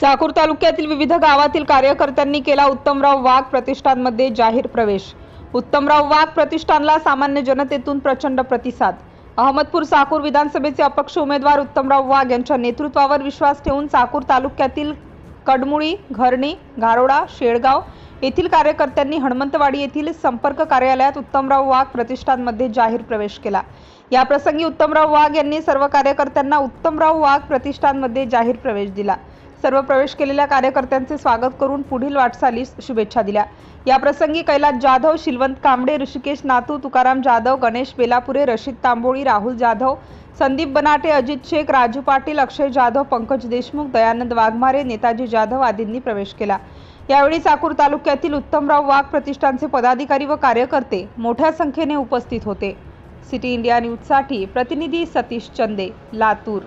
चाकूर तालुक्यातील विविध गावातील कार्यकर्त्यांनी केला उत्तमराव वाघ प्रतिष्ठानमध्ये जाहीर प्रवेश. उत्तमराव वाघ प्रतिष्ठानला सामान्य जनतेतून प्रचंड प्रतिसाद. अहमदपूर चाकूर विधानसभेचे अपक्ष उमेदवार उत्तमराव वाघ यांच्या नेतृत्वावर विश्वास ठेवून चाकूर तालुक्यातील कडमुळी घरणी गारोडा शेळगाव येथील कार्यकर्त्यांनी हनुमंतवाडी येथील संपर्क कार्यालयात उत्तमराव वाघ प्रतिष्ठानमध्ये जाहीर प्रवेश केला. याप्रसंगी उत्तमराव वाघ यांनी सर्व कार्यकर्त्यांना उत्तमराव वाघ प्रतिष्ठानमध्ये जाहीर प्रवेश दिला. सर्व प्रवेश केलेल्या कार्यकर्त्यांचे स्वागत करून पुढील वाटचालीस शुभेच्छा दिल्या. या प्रसंगी कैलास जाधव शिलवंत कांबडे ऋषिकेश नातू तुकाराम जाधव गणेश बेलापुरे रशीद तांबोळी राहुल जाधव संदीप बनाटे अजित शेख राजू पाटील अक्षय जाधव पंकज देशमुख दयानंद वाघमारे नेताजी जाधव आदींनी प्रवेश केला. यावेळी चाकूर तालुक्यातील उत्तमराव वाघ प्रतिष्ठानचे पदाधिकारी व कार्यकर्ते मोठ्या संख्येने उपस्थित होते. सिटी इंडिया न्यूजसाठी प्रतिनिधी सतीश चंदे लातूर.